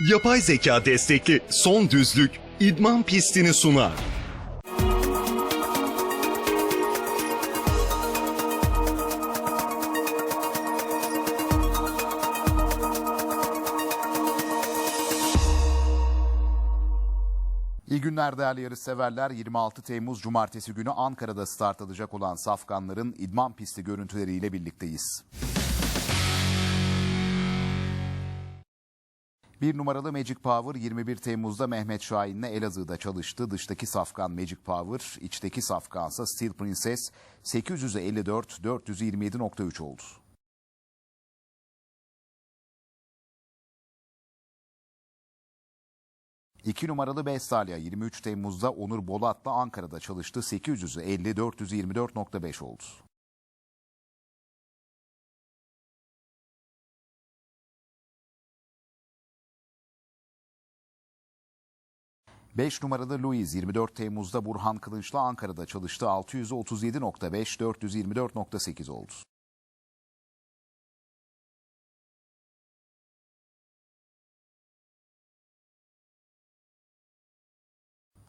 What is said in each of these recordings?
Yapay zeka destekli son düzlük idman pistini sunar. İyi günler değerli yarışseverler. 26 Temmuz Cumartesi günü Ankara'da start alacak olan Safkanların idman pisti görüntüleriyle birlikteyiz. Bir numaralı Magic Power 21 Temmuz'da Mehmet Şahin'le Elazığ'da çalıştı. Dıştaki safkan Magic Power, içteki safkansa Steel Princess 854 427.3 oldu. İki numaralı Bestalya 23 Temmuz'da Onur Bolat'la Ankara'da çalıştı. 850 424.5 oldu. 5 numaralı Louis 24 Temmuz'da Burhan Kılınç'la Ankara'da çalıştı. 637.5 424.8 oldu.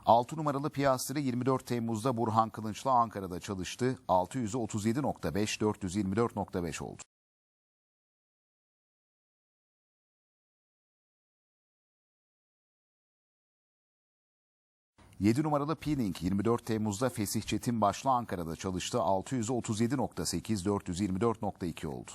Altı numaralı Piastri 24 Temmuz'da Burhan Kılınç'la Ankara'da çalıştı. 637.5 424.5 oldu. Yedi numaralı Peeling 24 Temmuz'da Fesih Çetin başla Ankara'da çalıştı. 637.8 424.2 oldu.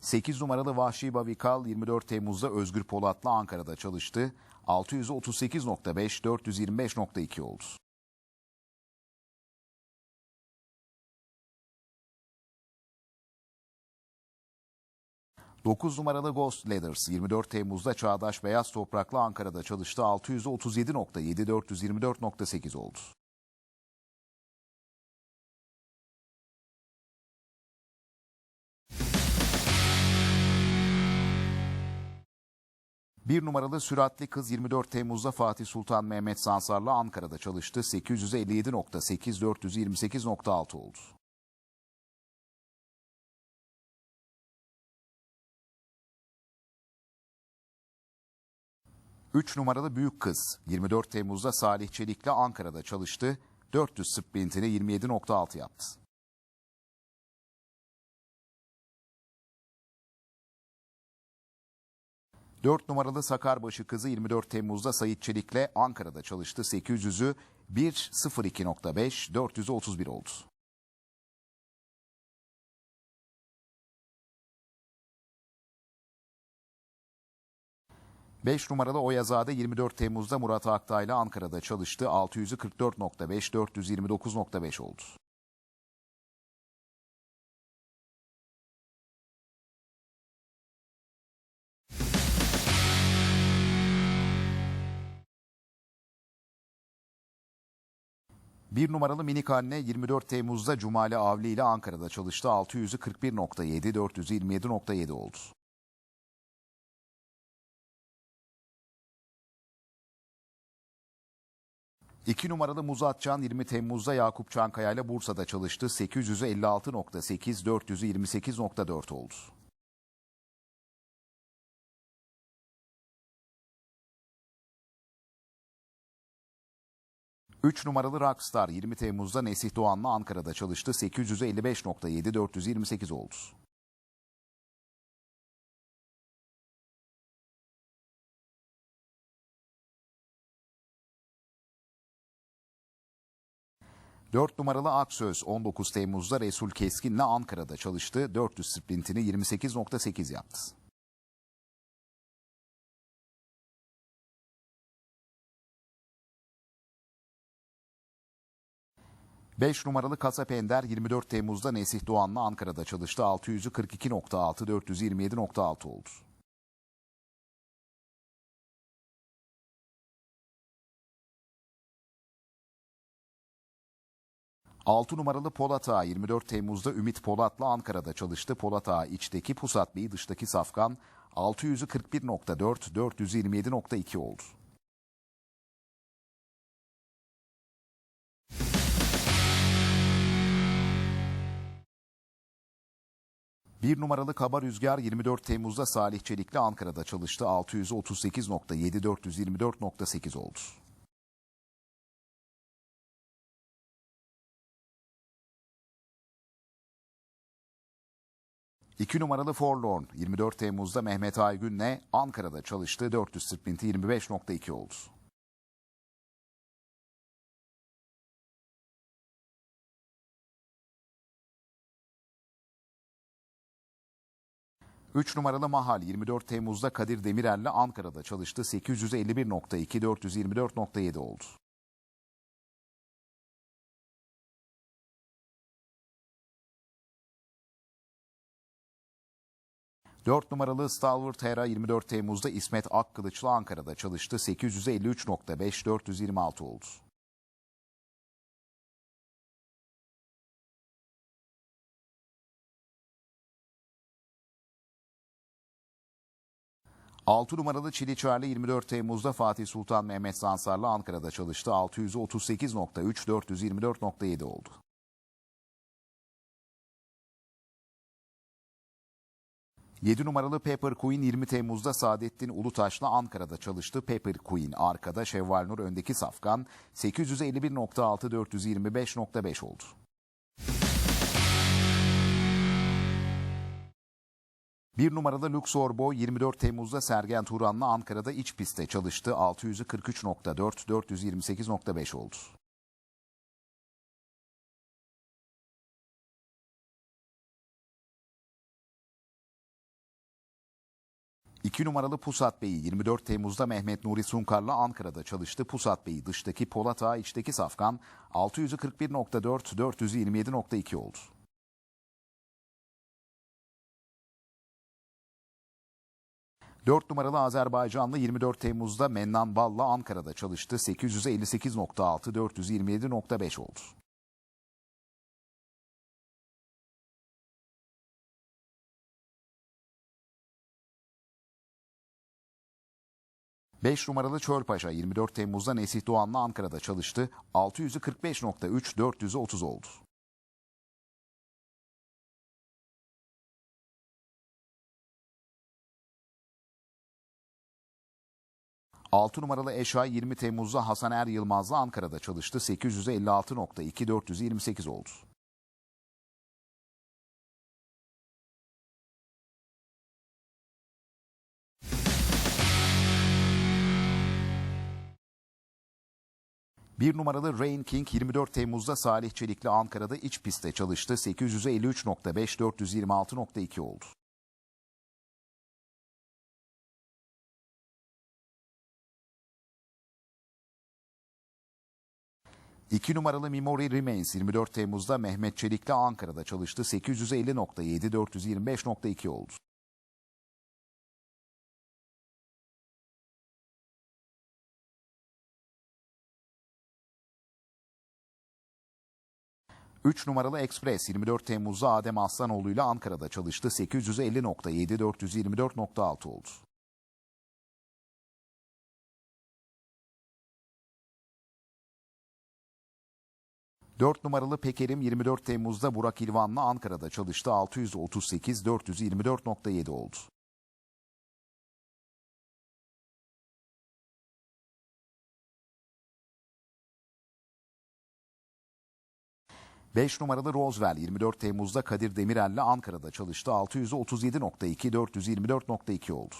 Sekiz numaralı Vahşi Bavikal 24 Temmuz'da Özgür Polat'la Ankara'da çalıştı. 638.5 425.2 oldu. 9 numaralı Ghost Leathers 24 Temmuz'da Çağdaş Beyaz Toprak'la Ankara'da çalıştı. 637.7 424.8 oldu. Bir numaralı süratli kız 24 Temmuz'da Fatih Sultan Mehmet Sansar'la Ankara'da çalıştı. 857.8 428.6 oldu. 3 numaralı büyük kız 24 Temmuz'da Salih Çelik'le Ankara'da çalıştı. 400 sprintini 27.6 yaptı. Dört numaralı Sakarbaşı kızı 24 Temmuz'da Sayit Çelik'le Ankara'da çalıştı. 800'ü 1.02.5 431 oldu. 5 numaralı Oyazade 24 Temmuz'da Murat Aktağ ile Ankara'da çalıştı. 600'ü 44.5 429.5 oldu. Bir numaralı minik anne 24 Temmuz'da Cumali Avli ile Ankara'da çalıştı. 600'ü 41.7 427.7 oldu. 2 numaralı Muzatcan 20 Temmuz'da Yakup Çankaya ile Bursa'da çalıştı. 856.8 428.4 oldu. Üç numaralı Rockstar 20 Temmuz'da Nesih Doğan'la Ankara'da çalıştı. 855.7 428 oldu. 4 numaralı Aksöz 19 Temmuz'da Resul Keskin'le Ankara'da çalıştı. 400 sprintini 28.8 yaptı. Beş numaralı Kasap Ender 24 Temmuz'da Nesih Doğan'la Ankara'da çalıştı. 600'ü 42.6 427.6 oldu. 6 numaralı Polat Ağa 24 Temmuz'da Ümit Polat'la Ankara'da çalıştı. Polat Ağa içteki Pusat Bey dıştaki Safkan 600'ü 41.4 427.2 oldu. Bir numaralı Kaba Rüzgar 24 Temmuz'da Salih Çelik'le Ankara'da çalıştı. 638.7 424.8 oldu. İki numaralı Forlorn 24 Temmuz'da Mehmet Aygün'le Ankara'da çalıştı. 400 sprinti 25.2 oldu. Üç numaralı Mahal 24 Temmuz'da Kadir Demirel'le Ankara'da çalıştı. 851.2 424.7 oldu. Dört numaralı Stalwart Hera 24 Temmuz'da İsmet Akkılıç'la Ankara'da çalıştı. 853.5 426 oldu. Altı numaralı Çiliçerli 24 Temmuz'da Fatih Sultan Mehmet Sansar'la Ankara'da çalıştı. 638.3 424.7 oldu. Yedi numaralı Pepper Queen 20 Temmuz'da Saadettin Ulutaş'la Ankara'da çalıştı. Pepper Queen arkada Şevval Nur öndeki Safkan 851.6 425.5 oldu. Bir numaralı Luxor Boy 24 Temmuz'da Sergen Turan'la Ankara'da iç pistte çalıştı. 643.4 428.5 oldu. İki numaralı Pusat Bey'i 24 Temmuz'da Mehmet Nuri Sunkar'la Ankara'da çalıştı. Pusat Bey'i dıştaki Polat Ağa içteki Safkan 641.4 427.2 oldu. Dört numaralı Azerbaycanlı 24 Temmuz'da Mennan Bal'la Ankara'da çalıştı. 858.6 427.5 oldu. Beş numaralı Çölpaşa 24 Temmuz'da Nesih Doğan'la Ankara'da çalıştı. 645.3 430 oldu. Altı numaralı Eşay 20 Temmuz'da Hasan Er Yılmaz'la Ankara'da çalıştı. 856.2 428 oldu. Bir numaralı Rain King 24 Temmuz'da Salih Çelik'le Ankara'da iç pistte çalıştı. 853.5 426.2 oldu. İki numaralı Memory Remains 24 Temmuz'da Mehmet Çelik'le Ankara'da çalıştı. 850.7 425.2 oldu. Üç numaralı Express 24 Temmuz'da Adem Aslanoğlu ile Ankara'da çalıştı. 850.7 424.6 oldu. Dört numaralı Pekerim 24 Temmuz'da Burak İlvan'la Ankara'da çalıştı. 638 424.7 oldu. Beş numaralı Roosevelt 24 Temmuz'da Kadir Demirel'le Ankara'da çalıştı. 637.2 424.2 oldu.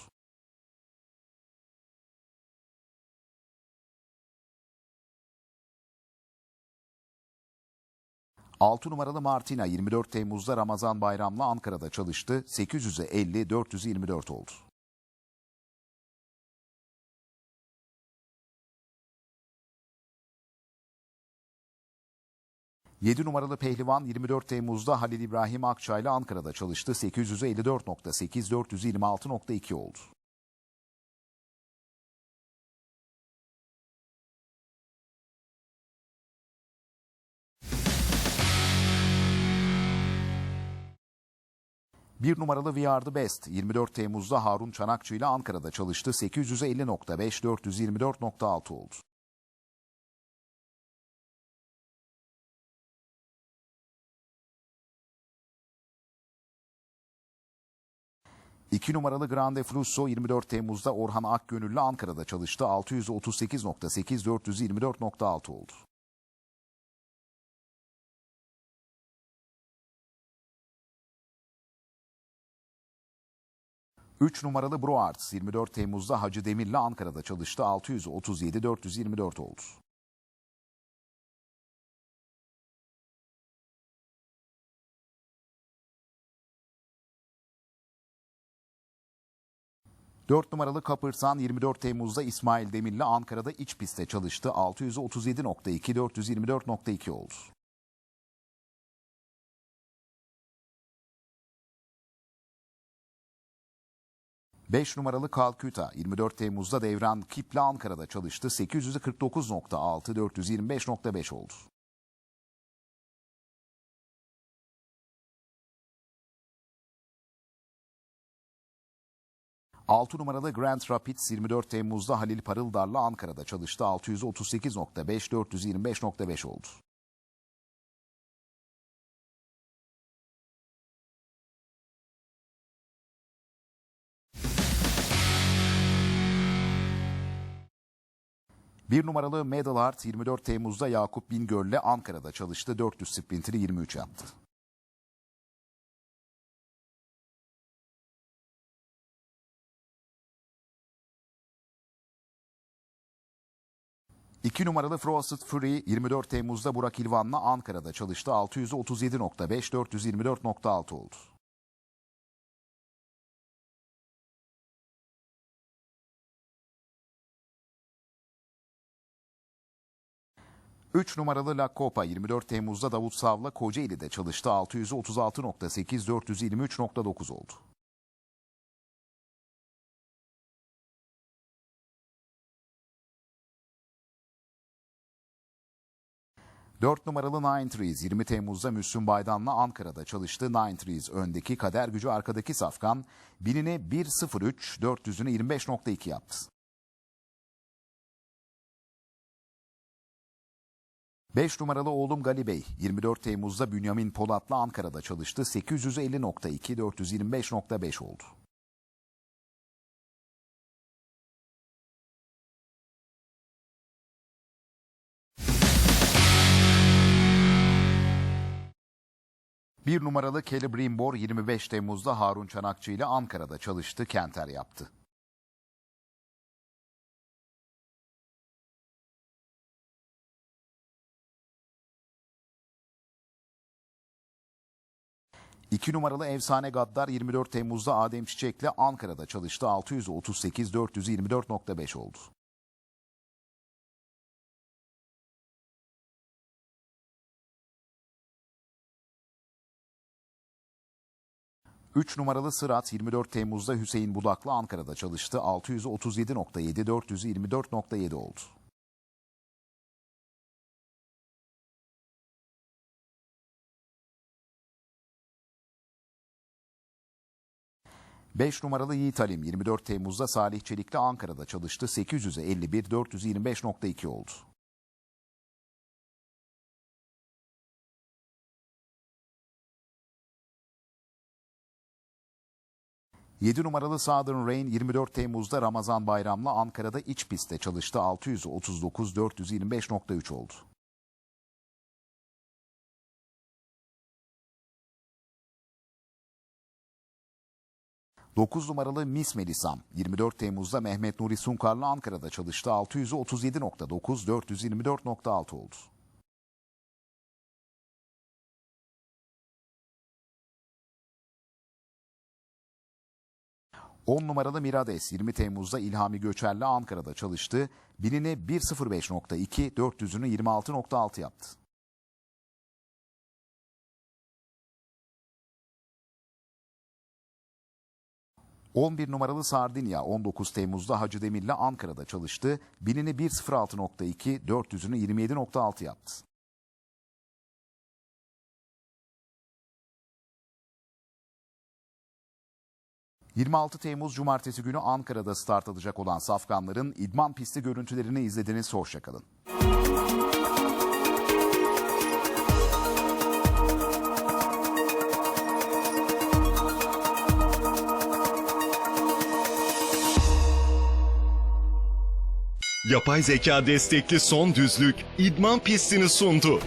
Altı numaralı Martina 24 Temmuz'da Ramazan Bayram'la Ankara'da çalıştı. 800'e 50 424 oldu. Yedi numaralı Pehlivan 24 Temmuz'da Halil İbrahim Akçay'la Ankara'da çalıştı. 854.8 426.2 oldu. Bir numaralı We Are The Best 24 Temmuz'da Harun Çanakçı ile Ankara'da çalıştı. 850.5 424.6 oldu. 2 numaralı Grande Flusso 24 Temmuz'da Orhan Akgönüllü Ankara'da çalıştı. 638.8 424.6 oldu. 3 numaralı Broarts 24 Temmuz'da Hacı Demir'le Ankara'da çalıştı. 637 424 oldu. Dört numaralı Kapırsan 24 Temmuz'da İsmail Demir'le Ankara'da iç pistte çalıştı. 637.2 424.2 oldu. 5 numaralı Kalküta 24 Temmuz'da Devran Kip'le Ankara'da çalıştı. 849.6 425.5 oldu. Altı numaralı Grand Rapids 24 Temmuz'da Halil Parıldar'la Ankara'da çalıştı. 638.5 425.5 oldu. Bir numaralı Medal Art 24 Temmuz'da Yakup Bingöl'le Ankara'da çalıştı. 400 sprinteri 23 yaptı. İki numaralı Frosted Fury 24 Temmuz'da Burak İlvan'la Ankara'da çalıştı. 637.5 424.6 oldu. 3 numaralı La Copa 24 Temmuz'da Davut Sav'la Kocaeli'de çalıştı. 636.8 423.9 oldu. Dört numaralı Nine Trees 20 Temmuz'da Müslüm Baydan'la Ankara'da çalıştı. Nine Trees öndeki kader gücü arkadaki Safkan binini 1.03 400'ünü 25.2 yaptı. 5 numaralı oğlum Gali Bey 24 Temmuz'da Bünyamin Polat'la Ankara'da çalıştı. 850.2 425.5 oldu. Bir numaralı Kelly Brimbor 25 Temmuz'da Harun Çanakçı ile Ankara'da çalıştı. Kenter yaptı. İki numaralı Efsane Gaddar 24 Temmuz'da Adem Çiçek'le Ankara'da çalıştı. 638 424.5 oldu. Üç numaralı Sırat 24 Temmuz'da Hüseyin Budak'la Ankara'da çalıştı. 637.7 424.7 oldu. 5 numaralı Yiğit Halim 24 Temmuz'da Salih Çelik'le Ankara'da çalıştı. 800'e 51 425.2 oldu. Yedi numaralı Southern Rain 24 Temmuz'da Ramazan Bayram'la Ankara'da iç pistte çalıştı. 639 425.3 oldu. 9 numaralı Miss Melisam 24 Temmuz'da Mehmet Nuri Sunkar'la Ankara'da çalıştı. 637.9 424.6 oldu. On numaralı Mirades 20 Temmuz'da İlhami Göçer'le Ankara'da çalıştı. Binini 1.05.2, 400'ünü 26.6 yaptı. 11 numaralı Sardinya 19 Temmuz'da Hacı Demir'le Ankara'da çalıştı. Binini 1.06.2, 400'ünü 27.6 yaptı. 26 Temmuz Cumartesi günü Ankara'da start alacak olan safkanların idman pisti görüntülerini izlediniz. Hoşçakalın. Yapay zeka destekli son düzlük idman pistini sundu.